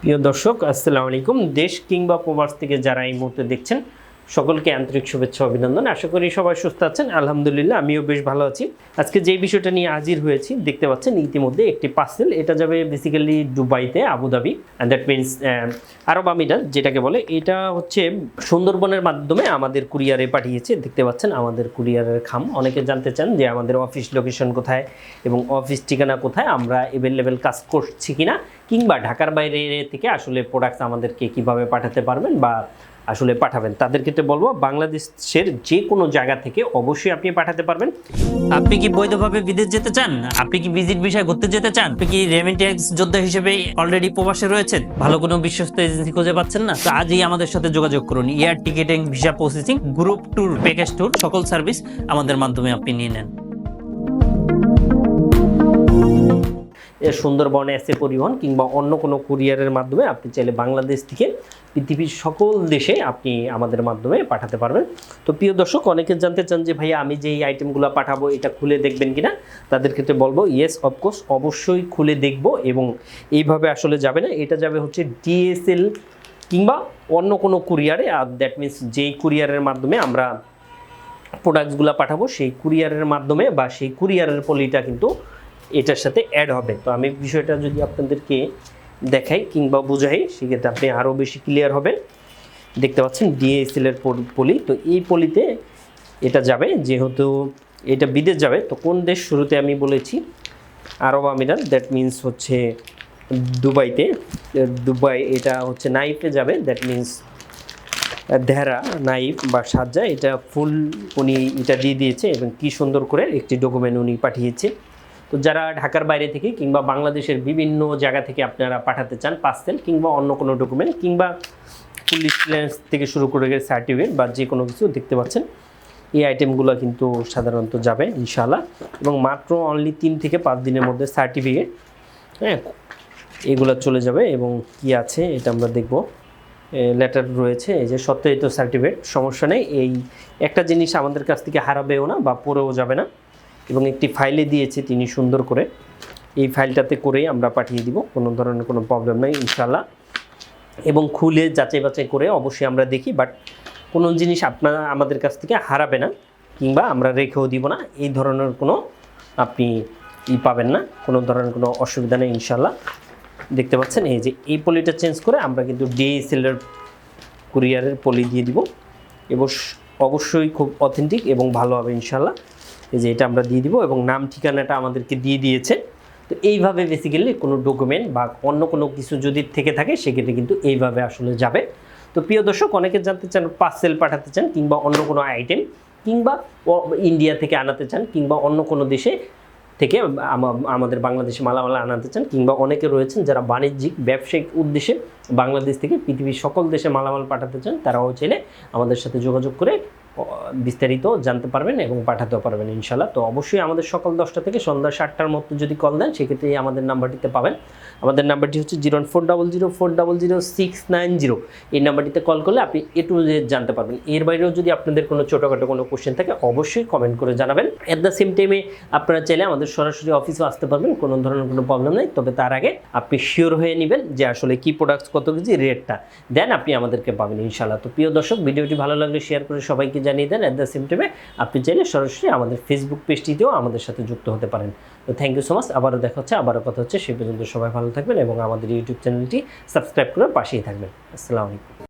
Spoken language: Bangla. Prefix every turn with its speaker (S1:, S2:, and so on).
S1: প্রিয় দর্শক আসসালামু আলাইকুম। দেশ কিংবা প্রবাস থেকে যারা এই মুহূর্তে দেখছেন সকলকে আন্তরিক শুভেচ্ছা, অভিনন্দন। আশা করি সবাই সুস্থ আছেন। আলহামদুলিল্লাহ, আমিও বেশ ভালো আছি। আজকে যে বিষয়টা নিয়ে হাজির হয়েছি, দেখতে পাচ্ছেন ইতিমধ্যে একটি পার্সেল এটা যাবে বেসিক্যালি দুবাইতে, Abu Dhabi. And that means আরব আমিরাত, যেটাকে বলে। এটা হচ্ছে সুন্দরবনের মাধ্যমে আমাদের কুরিয়ারে পাঠিয়েছে। দেখতে পাচ্ছেন আমাদের কুরিয়ারের খাম। অনেকে জানতে চান যে আমাদের অফিস লোকেশন কোথায় এবং অফিস ঠিকানা কোথায়, আমরা অ্যাভেলেবেল কাজ করছি কিনা, কিংবা ঢাকার বাইরে থেকে আসলে প্রোডাক্টস আমাদেরকে কীভাবে পাঠাতে পারবেন বা আসলে পাঠাবেন। তাদের ক্ষেত্রে বলব, বাংলাদেশের যে কোনো জায়গা থেকে অবশ্যই আপনি পাঠাতে পারবেন।
S2: আপনি কি বৈধভাবে বিদেশ যেতে চান? আপনি কি ভিজিট বিষয় ঘুরতে যেতে চান? আপনি কি রেমিটেন্স যোদ্ধা হিসেবে অলরেডি প্রবাসে রয়েছেন? ভালো কোনো বিশ্বস্ত এজেন্সি খুঁজে পাচ্ছেন না? তো আজই আমাদের সাথে যোগাযোগ করুন। Air ticketing visa processing group tour package tour সকল সার্ভিস আমাদের মাধ্যমে আপনি নিয়ে নেন।
S1: সুন্দরবন এসে পরিবহন কিংবা অন্য কোনো কুরিয়ারের মাধ্যমে আপনি চাইলে বাংলাদেশ থেকে পৃথিবীর সকল দেশে আপনি আমাদের মাধ্যমে পাঠাতে পারবেন। তো প্রিয় দর্শক, অনেকে জানতে চান যে ভাইয়া আমি যে এই আইটেমগুলো পাঠাবো, এটা খুলে দেখবেন কিনা? তাদের ক্ষেত্রে বলব ইয়েস অফকোর্স অবশ্যই খুলে দেখব এবং এইভাবে আসলে যাবে না। এটা যাবে হচ্ছে ডিএসএল কিংবা অন্য কোনো কুরিয়ারে। আর দ্যাট মিন্স যেই কুরিয়ারের মাধ্যমে আমরা প্রোডাক্টসগুলো পাঠাবো, সেই কুরিয়ারের মাধ্যমে বা সেই কুরিয়ারের পলিটা কিন্তু এটার সাথে অ্যাড হবে। তো আমি বিষয়টা যদি আপনাদেরকে দেখাই কিংবা বোঝাই, সেক্ষেত্রে আপনি আরও বেশি ক্লিয়ার হবেন। দেখতে পাচ্ছেন ডিএসএল এর পল- পলি। তো এই পলিতে এটা যাবে, যেহেতু এটা বিদেশ যাবে, তো কোন দেশ শুরুতে আমি বলেছি? আরব আমিরাত দ্যাট মিন্স হচ্ছে দুবাইতে। দুবাই এটা হচ্ছে নাইফে যাবে দ্যাট মিন্স দেহরা, নাইফ বা সাজ্জা, এটা ফুল উনি এটা দিয়ে দিয়েছে এবং কি সুন্দর করে একটি ডকুমেন্ট উনি পাঠিয়েছে। তো যারা ঢাকার বাইরে থেকে কিংবা বাংলাদেশের বিভিন্ন জায়গা থেকে আপনারা পাঠাতে চান পার্সেল কিংবা অন্য কোনো ডকুমেন্ট কিংবা পুলিশ ক্লিয়ারেন্স থেকে শুরু করে সার্টিফিকেট বা যে কোনো কিছু দেখতে পাচ্ছেন, এই আইটেমগুলো কিন্তু সাধারণত যাবে ইনশাআল্লাহ। এবং মাত্র অনলি তিন থেকে পাঁচ দিনের মধ্যে সার্টিফিকেট হ্যাঁ এগুলো চলে যাবে এবং কি আছে এটা আমরা দেখব। লেটার রয়েছে, এই যে সত্যায়িত সার্টিফিকেট সমস্যা নেই। এই একটা জিনিস আমাদের কাছ থেকে হারাবেও না বা পড়েও যাবে না। এবং একটি ফাইলে দিয়েছে তিনি সুন্দর করে। এই ফাইলটাতে করেই আমরা পাঠিয়ে দিব, কোনো ধরনের কোনো প্রবলেম নেই ইনশাল্লাহ এবং খুলে যাচাই বাছাই করে অবশ্যই আমরা দেখি, বাট কোনো জিনিস আপনারা আমাদের কাছ থেকে হারাবে না, কিংবা আমরা রেখেও দিব না, এই ধরনের কোনো আপনি ই পাবেন না, কোনো ধরনের কোনো অসুবিধা নেই ইনশাল্লাহ দেখতে পাচ্ছেন, এই যে, এই পলিটা চেঞ্জ করে আমরা কিন্তু ডিএসএলের কুরিয়ারের পলি দিয়ে দিব। এবং অবশ্যই খুব অথেন্টিক এবং ভালো হবে ইনশাল্লাহ এই যে এটা আমরা দিয়ে দিব এবং নাম ঠিকানাটা আমাদেরকে দিয়ে দিয়েছে। তো এইভাবে বেসিক্যালি কোনো ডকুমেন্ট বা অন্য কোনো কিছু যদি থেকে থাকে, সেক্ষেত্রে কিন্তু এইভাবে আসলে যাবে। তো প্রিয় দর্শক, অনেকে জানতে চান পার্সেল পাঠাতে চান কিংবা অন্য কোনো আইটেম কিংবা ইন্ডিয়া থেকে আনাতে চান কিংবা অন্য কোনো দেশে থেকে আমাদের বাংলাদেশে মালামাল আনাতে চান কিংবা অনেকে রয়েছেন যারা বাণিজ্যিক, ব্যবসায়িক উদ্দেশ্যে বাংলাদেশ থেকে পৃথিবীর সকল দেশে মালামাল পাঠাতে চান, তারাও চাইলে আমাদের সাথে যোগাযোগ করে বিস্তারিত জানতে পারবেন এবং পাঠাতেও পারবেন ইনশাল্লাহ তো অবশ্যই আমাদের সকাল দশটা থেকে সন্ধ্যা সাতটার মধ্যে যদি কল দেন সেক্ষেত্রে আমাদের নাম্বারটিতে পাবেন। আমাদের নাম্বারটি হচ্ছে zero four double zero four double zero six nine zero. এই নাম্বারটিতে কল করলে আপনি এ টু জেড জানতে পারবেন। এর বাইরেও যদি আপনাদের কোনো ছোটোখাটো কোনো কোশ্চেন থাকে, অবশ্যই কমেন্ট করে জানাবেন। অ্যাট দ্য সেম টাইমে আপনারা চাইলে আমাদের সরাসরি অফিসেও আসতে পারবেন, কোনো ধরনের কোনো প্রবলেম নেই। তবে তার আগে আপনি শিওর হয়ে নেবেন যে আসলে কি প্রোডাক্টস কত কেজি রেটটা দেন আপনি আমাদেরকে পাবেন ইনশাল্লাহ তো প্রিয় দর্শক, ভিডিওটি ভালো লাগলে শেয়ার করে সবাইকে জানিয়ে দেন অ্যাট দ্য সেম টাইমে আপনি চাইলে সরাসরি আমাদের ফেসবুক পেজটিতেও আমাদের সাথে যুক্ত হতে পারেন। তো থ্যাংক ইউ সো মাচ আবারও দেখা হচ্ছে, আবারও কথা হচ্ছে, সে পর্যন্ত সবাই ভালো থাকবেন এবং আমাদের ইউটিউব চ্যানেলটি সাবস্ক্রাইব করে পাশেই থাকবেন। আসসালামু আলাইকুম।